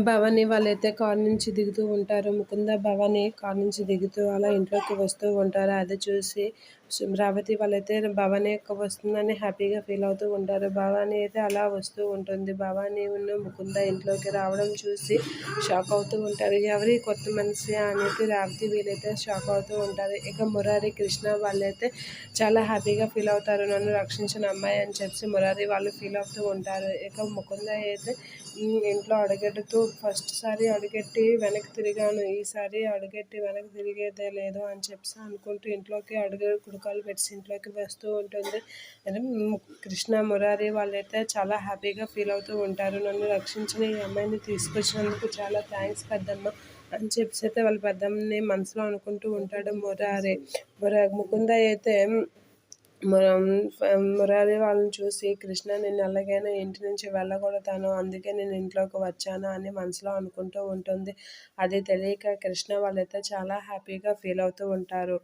భవాని వాళ్ళైతే కార్ నుంచి దిగుతూ ఉంటారు. ముకుంద భవాని కార్ నుంచి దిగుతూ అలా ఇంట్లోకి వస్తూ ఉంటారు. అది చూసి రావతి వాళ్ళైతే భవాని యొక్క వస్తుందని హ్యాపీగా ఫీల్ అవుతూ ఉంటారు. భవాని అయితే అలా వస్తూ ఉంటుంది. భవాని ఉన్న ముకుంద ఇంట్లోకి రావడం చూసి షాక్ అవుతూ ఉంటారు. ఎవరి కొత్త మనిషి అనేది రావతి వీళ్ళైతే షాక్ అవుతూ ఉంటారు. ఇక మురారి కృష్ణ వాళ్ళైతే చాలా హ్యాపీగా ఫీల్ అవుతారు. నన్ను రక్షించిన అమ్మాయి అని చెప్పి మురారి వాళ్ళు ఫీల్ అవుతూ ఉంటారు. ఇక ముకుంద అయితే ఇంట్లో అడగడుతూ ఫస్ట్ సారి అడుగెట్టి వెనక్కి తిరిగాను ఈసారి అడుగెట్టి వెనక్కి తిరిగేదే లేదు అని చెప్పి అనుకుంటూ ఇంట్లోకి అడుగు కుడుకాలు పెట్టి ఇంట్లోకి వస్తూ ఉంటుంది. కృష్ణ మురారి వాళ్ళైతే చాలా హ్యాపీగా ఫీల్ అవుతూ ఉంటారు. నన్ను రక్షించిన ఈ అమ్మాయిని తీసుకొచ్చినందుకు చాలా థ్యాంక్స్ పెద్దమ్మ అని చెప్పి అయితే వాళ్ళ పెద్దమ్మని మనసులో అనుకుంటూ ఉంటాడు మురారి. మురా ముకుంద అయితే మురారి వాళ్ళని చూసి కృష్ణ నేను ఎలాగైనా ఇంటి నుంచి వెళ్ళకూడతాను అందుకే నేను ఇంట్లోకి వచ్చాను అని మనసులో అనుకుంటూ ఉంటుంది. అది తెలియక కృష్ణ వాళ్ళైతే చాలా హ్యాపీగా ఫీల్ అవుతూ ఉంటారు.